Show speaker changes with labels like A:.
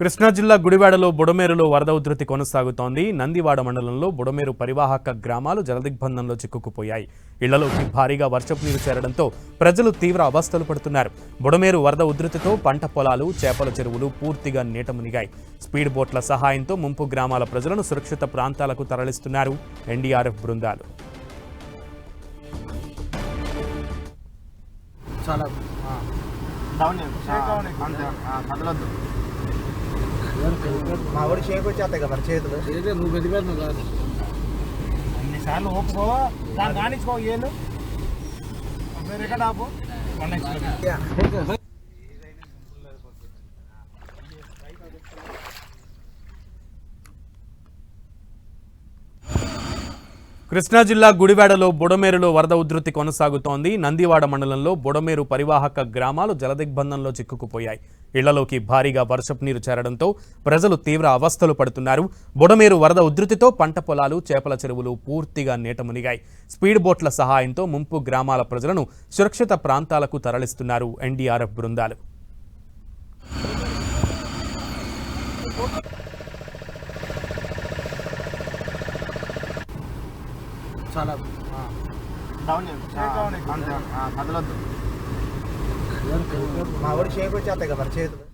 A: కృష్ణా జిల్లా గుడివాడలో బుడమేరులో వరద ఉధృతి కొనసాగుతోంది. నందివాడ మండలంలో బుడమేరు పరివాహక గ్రామాలు జలదిగ్బంధంలో చిక్కుకుపోయాయి. ఇళ్ళలోకి భారీగా వర్షపు నీరు చేరడంతో ప్రజలు తీవ్ర అవస్థలు పడుతున్నారు. బుడమేరు వరద ఉధృతితో పంట పొలాలు చేపల చెరువులు పూర్తిగా నీట మునిగాయి. స్పీడ్ బోట్ల సహాయంతో ముంపు గ్రామాల ప్రజలను సురక్షిత ప్రాంతాలకు తరలిస్తున్నారు ఎన్డీఆర్ఎఫ్ బృందాలు.
B: చాలా మా వాడు షేక్ వచ్చేస్తాయి కదా మరి చేతులు?
C: నువ్వు పెద్ద నువ్వు కాదు.
B: అన్నిసార్లు ఓపుకో దాన్ని కానిచ్చుకో ఏళ్ళు. మీరు ఎక్కడ ఆపు.
A: కృష్ణా జిల్లా గుడివాడలో బుడమేరులో వరద ఉధృతి కొనసాగుతోంది. నందివాడ మండలంలో బుడమేరు పరివాహక గ్రామాలు జలదిగ్బంధంలో చిక్కుకుపోయాయి. ఇళ్ళలోకి భారీగా వర్షపు నీరు చేరడంతో ప్రజలు తీవ్ర అవస్థలు పడుతున్నారు. బుడమేరు వరద ఉధృతితో పంట పొలాలు చేపల చెరువులు పూర్తిగా నీట మునిగాయి స్పీడ్ బోట్ల సహాయంతో ముంపు గ్రామాల ప్రజలను సురక్షిత ప్రాంతాలకు తరలిస్తున్నారు ఎన్డీఆర్ఎఫ్ బృందాలు.
B: చాలా డౌన్ చేయండి. కదలొద్దు. మా వాడు షేక్ వచ్చేస్తాయి కదా మరి చేతులు.